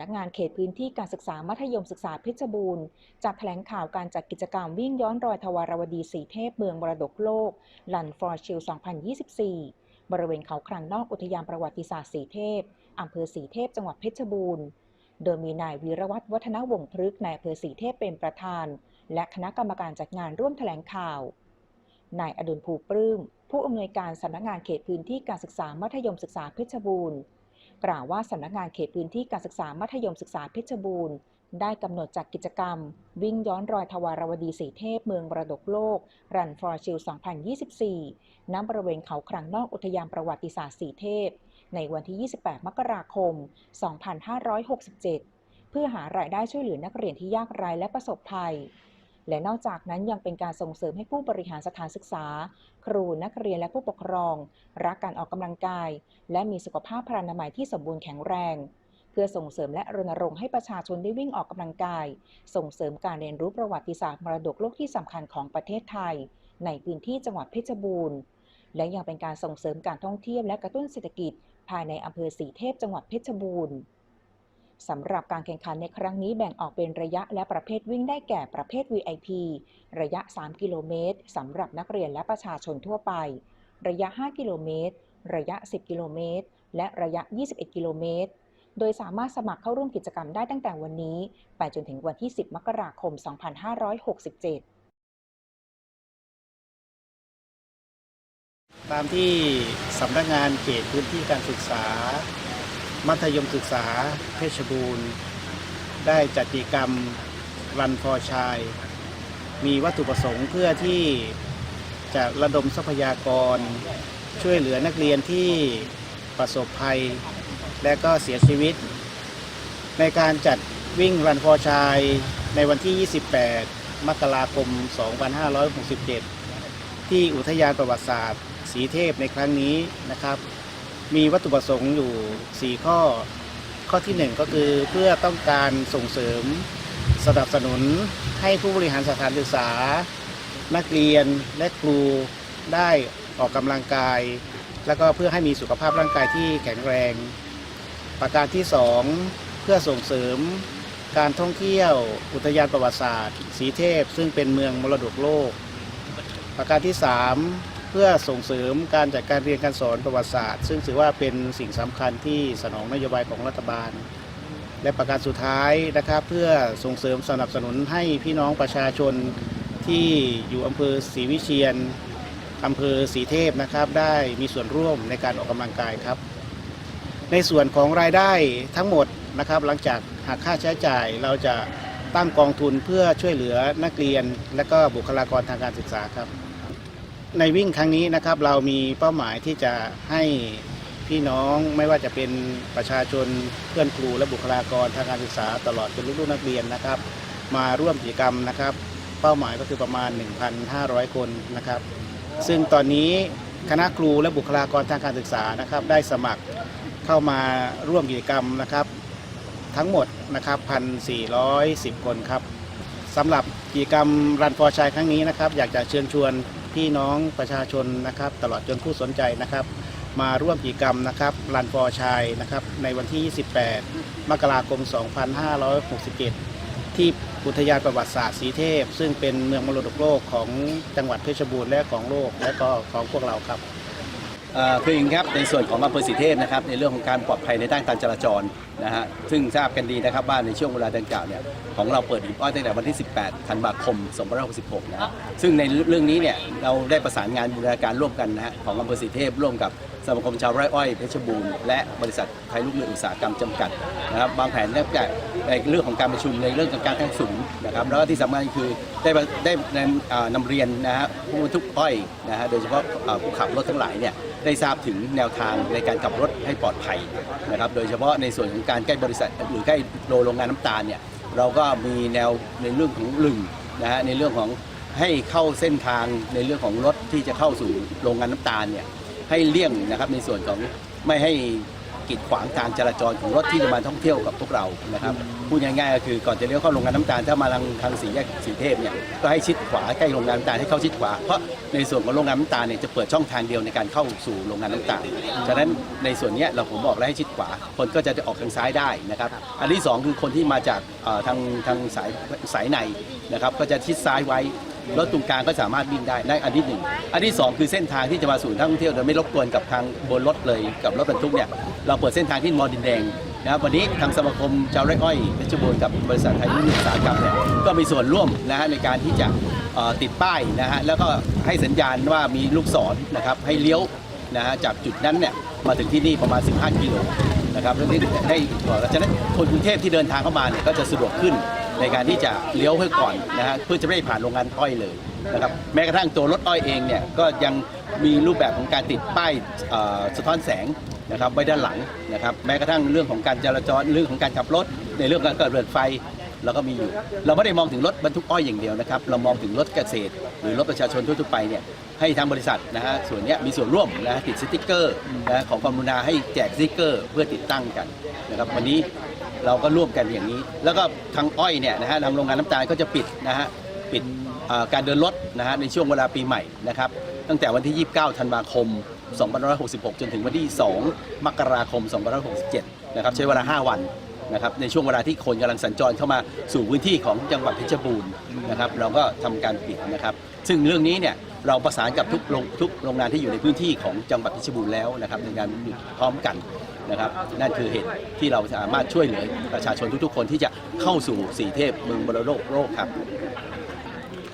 นักงานเขตพื้นที่การศึกษามัธยมศึกษาเพชรบูรณ์จัดแถลงข่าวการจัดกิจกรรมวิ่งย้อนรอยทวารวดีสีเทพเมืองมรดกโลกลันฟอร์ชิล 2024 บริเวณเขาคลังนอกอุทยานประวัติศาสตร์สีเทพอำเภอสีเทพจังหวัดเพชรบูรณ์ โดยมีนายวีรวัฒน์วัฒนวงศพฤกษ์นายอำเภอสีเทพเป็นประธาน และคณะกรรมการจัดงานร่วมแถลงข่าว นายอดุลภูปลื้มผู้อำนวยการสำนักงานเขตพื้นที่การศึกษามัธยมศึกษาเพชรบูรณ์ กล่าวว่าสำนักงานเขตพื้นที่การศึกษามัธยมศึกษาเพชรบูรณ์ ได้กำหนดจัดกิจกรรม วิ่งย้อนรอยทวารวดีสีเทพเมืองมรดกโลก รันฟอร์ชิล 2024 ณ บริเวณเขาคลังนอกอุทยานประวัติศาสตร์สีเทพ ในวันที่ 28 มกราคม 2567 เพื่อหารายได้ช่วยเหลือนักเรียนที่ยากไร้และประสบภัย และนอกจากนั้นยังเป็นการส่งเสริมให้ผู้บริหารสถานศึกษา ครูนักเรียนและผู้ปกครอง รักการออกกำลังกาย และมีสุขภาพพรรณนามัยที่สมบูรณ์แข็งแรง เพื่อส่งเสริมและรณรงค์ให้ประชาชนได้วิ่งออกกำลังกาย ส่งเสริมการเรียนรู้ประวัติศาสตร์มรดกโลกที่สำคัญของประเทศไทย ในพื้นที่จังหวัดเพชรบูรณ์ และยังเป็นการส่งเสริมการท่องเที่ยวและกระตุ้นเศรษฐกิจ ภายในอำเภอสีเทพจังหวัดเพชรบูรณ์ สำหรับการแข่งขันในครั้งนี้แบ่งออกเป็นระยะและประเภทวิ่งได้แก่ประเภท VIP ระยะ 3 กิโลเมตรสำหรับนักเรียนและประชาชนทั่วไป ระยะ 5 กิโลเมตร ระยะ 10 กิโลเมตร และระยะ 21 กิโลเมตร โดยสามารถสมัครเข้าร่วมกิจกรรมได้ตั้งแต่วันนี้ ไปจนถึงวันที่ 10 มกราคม 2567ตามที่สำนักงานเขตพื้นที่การศึกษา มัธยมศึกษาเพชรบูรณ์ ได้จัดกิจกรรมรันฟอร์ชาย มีวัตถุประสงค์เพื่อที่จะระดมทรัพยากร ช่วยเหลือนักเรียนที่ประสบภัย และก็เสียชีวิต ในการจัดวิ่งรันฟอร์ชายในวันที่ 28 มกราคม 2567 ที่อุทยานประวัติศาสตร์ สีเทพในครั้งนี้นะครับ มีวัตถุประสงค์อยู่ 4 ข้อ ข้อทีหนึ่1 ก็คือเพื่อต้องการส่งเสริมสนับสนุนให้ผู้บริหารสถานศึกษา นักเรียนและครูได้ออกกำลังกาย แล้วก็เพื่อให้มีสุขภาพร่างกายที่แข็งแรง ประการที่ 2 เพื่อส่งเสริมการท่องเที่ยวอุทยานประวัติศาสตร์ สีเทพ ซึ่งเป็นเมืองมรดกโลก ประการที่ 3 เพื่อส่งเสริมการจัดการเรียนการสอนประวัติศาสตร์ ซึ่งถือว่าเป็นสิ่งสำคัญที่สนองนโยบายของรัฐบาล และประการสุดท้ายนะครับเพื่อส่งเสริมสนับสนุนให้พี่น้องประชาชนที่อยู่อำเภอศรีวิเชียนอำเภอศรีเทพนะครับ ได้มีส่วนร่วมในการออกกำลังกายครับ ในส่วนของรายได้ทั้งหมดนะครับ หลังจากหักค่าใช้จ่ายเราจะตั้งกองทุนเพื่อช่วยเหลือนักเรียน และก็บุคลากรทางการศึกษาครับ ในวิ่งครั้งนี้นะครับเรามีเป้าหมายที่จะให้พี่น้องไม่ว่าจะเป็นประชาชนเพื่อนครูและบุคลากรทางการศึกษาตลอดจนลูกๆนักเรียนนะครับ มาร่วมกิจกรรมนะครับ เป้าหมายก็คือประมาณ 1,500 คนนะครับ ซึ่งตอนนี้คณะครูและบุคลากรทางการศึกษานะครับ ได้สมัครเข้ามาร่วมกิจกรรมนะครับ ทั้งหมดนะครับ 1,410 คนครับสำหรับกิจกรรมรันฟอร์ชายครั้งนี้นะครับ อยากจะเชิญชวน พี่น้องประชาชนนะครับ ตลอดจนผู้สนใจนะครับ มาร่วมกิจกรรมนะครับรันฟอร์ชายนะครับในวันที่ 28 มกราคม 2567 ที่อุทยานประวัติศาสตร์สีเทพ ซึ่งเป็นเมืองมรดกโลกของจังหวัดเพชรบูรณ์และของโลกและก็ของพวกเราครับ คืออย่างครับในส่วนของอำเภอสีเทพนะครับในเรื่องของการปลอดภัยในด้านการจราจรนะฮะซึ่งทราบกันดีนะครับว่าในช่วงเวลาดังกล่าวเนี่ยของเราเปิดหีบอ้อยตั้งแต่วันที่ 18 ธันวาคม 2566 นะฮะซึ่งในเรื่องนี้เนี่ยเราได้ประสานงานบูรณาการร่วมกันนะฮะของอำเภอสีเทพร่วมกับสมาคมชาวไร่อ้อยเพชรบูรณ์และบริษัทไทยลูกเรืออุตสาหกรรมจำกัดนะครับวางแผนเรื่องจาก ในเรื่องของการประชุมในเรื่องของการแข่งสูงนะครับแล้วก็ที่สำคัญคือได้ได้นำเรียนนะฮะผู้บรรทุกอ้อยนะฮะโดยเฉพาะผู้ขับรถทั้งหลายเนี่ยได้ทราบถึงแนวทางในการขับรถให้ปลอดภัยนะครับโดยเฉพาะในส่วนของการใกล้บริษัทหรือใกล้โรงงานน้ำตาลเนี่ยเราก็มีแนวในเรื่องของลึงนะฮะในเรื่องของให้เข้าเส้นทางในเรื่องของรถที่จะเข้าสู่โรงงานน้ำตาลเนี่ยให้เลี่ยงนะครับในส่วนของไม่ให้ กีดขวางการจราจรของรถที่จะมาท่องเที่ยวกับพวกเรานะครับพูดง่ายๆก็คือก่อนจะเลี้ยวเข้าโรงงานน้ำตาลถ้ามาทางทางสี่แยกสีเทพเนี่ยก็ให้ชิดขวาใกล้โรงงานน้ำตาลให้เข้าชิดขวาเพราะในส่วนของโรงงานน้ำตาลเนี่ยจะเปิดช่องทางเดียวในการเข้าสู่โรงงานน้ำตาลฉะนั้นในส่วนเนี้ยเราผมบอกแล้วให้ชิดขวา คนก็จะออกทางซ้ายได้นะครับอันที่สองคือคนที่มาจากเอ่อทางทางสายสายในนะครับก็จะชิดซ้ายไว้ รถตรงกลางก็สามารถวิ่งได้ได้อันที่หนึ่งอันที่สองคือเส้นทางที่จะมาสู่นักท่องเที่ยวโดยไม่รบกวนกับทางบนรถเลยกับรถบรรทุกเนี่ยเราเปิดเส้นทางที่มอดินแดงนะครับวันนี้ทางสมาคมชาวไร่อ้อยเพชรบูรณ์กับบริษัทไทยรุ่งอุตสากรรมเนี่ยก็มีส่วนร่วมนะฮะในการที่จะติดป้ายนะฮะแล้วก็ให้สัญญาณว่ามีลูกศรนะครับให้เลี้ยวนะฮะจากจุดนั้นเนี่ยมาถึงที่นี่ประมาณ 15 กิโลนะครับแล้วนี่ได้บอกฉะนั้นคนกรุงเทพที่เดินทางเข้ามาเนี่ยก็จะสะดวกขึ้น ในการที่จะเลี้ยวเพื่อก่อนนะฮะเพื่อจะไม่ได้ผ่านโรงงานอ้อยเลยนะครับแม้กระทั่งตัวรถอ้อยเองเนี่ยก็ยังมีรูปแบบของการติดป้ายสะท้อนแสงนะครับไว้ด้านหลังนะครับแม้กระทั่งเรื่องของการจราจรเรื่องของการขับรถ ในเรื่องการเกิดเรือไฟเราก็มีอยู่ เราไม่ได้มองถึงรถบรรทุกอ้อยอย่างเดียวนะครับเรามองถึงรถเกษตร หรือรถประชาชนทั่วไปเนี่ยให้ทางบริษัทนะฮะส่วนนี้มีส่วนร่วมนะฮะติดสติกเกอร์นะของกรมนาให้แจกสติกเกอร์ เพื่อติดตั้งกันนะครับวันนี้ เราก็ร่วมกันอย่างนี้ แล้วก็ทางอ้อยเนี่ยนะฮะทางโรงงานน้ำตาลก็จะปิดนะฮะปิดการเดินรถนะฮะในช่วงเวลาปีใหม่นะครับ ตั้งแต่วันที่ 29 ธันวาคม 2566 จนถึงวันที่ 2 มกราคม 2567 นะครับใช้เวลา 5 วันนะครับในช่วงเวลาที่คนกำลังสัญจรเข้ามาสู่พื้นที่ของจังหวัดเพชรบูรณ์นะครับเราก็ทำการปิดนะครับ ซึ่งเรื่องนี้เนี่ย เราประสานกับทุกโรงทุกโรงงานที่อยู่ในพื้นที่ของจังหวัดเพชรบูรณ์แล้วนะครับในการหยุดพร้อมกันนะครับนั่นคือเหตุที่เราสามารถช่วยเหลือประชาชนทุกๆ คนที่จะเข้าสู่สีเทพเมืองบรโลกโลกครับ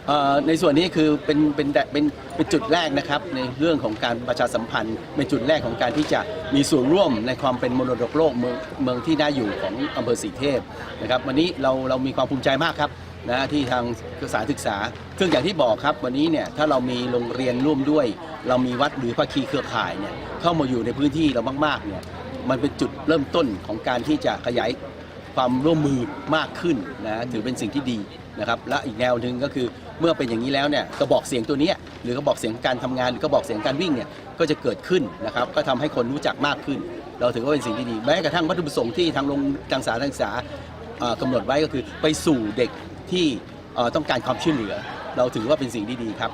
เอ่อในส่วนนี้คือเป็นเป็นเป็นเป็นจุดแรกนะครับในเรื่องของการประชาสัมพันธ์ เป็นจุดแรกของการที่จะมีส่วนร่วมในความเป็นมรดกโลกเมืองเมืองที่น่าอยู่ของอำเภอสีเทพนะครับวันนี้เราเรามีความภูมิใจมากครับ นะที่ทางสถานศึกษา ซึ่งอย่างที่บอกครับวันนี้เนี่ยถ้าเรามีโรงเรียนร่วมด้วย เรามีวัดหรือภาคีเครือข่ายเนี่ยเข้ามาอยู่ในพื้นที่เรามากๆเนี่ยมันเป็นจุดเริ่มต้นของการที่จะขยายความร่วมมือมากขึ้นนะถือเป็นสิ่งที่ดีนะครับและอีกแนวหนึ่งก็คือเมื่อเป็นอย่างนี้แล้วเนี่ยกระบอกเสียงตัวเนี้ยหรือกระบอกเสียงการทำงานหรือกระบอกเสียงการวิ่งเนี่ยก็จะเกิดขึ้นนะครับก็ทำให้คนรู้จักมากขึ้น เราถือว่าเป็นสิ่งที่ดีแม้กระทั่งวัตถุประสงค์ที่ทางโรงทางสาธารณศึกษาเอ่อกำหนดไว้ก็คือไปสู่เด็ก ที่ต้องการความช่วยเหลือ เราถือว่าเป็นสิ่งดีๆครับ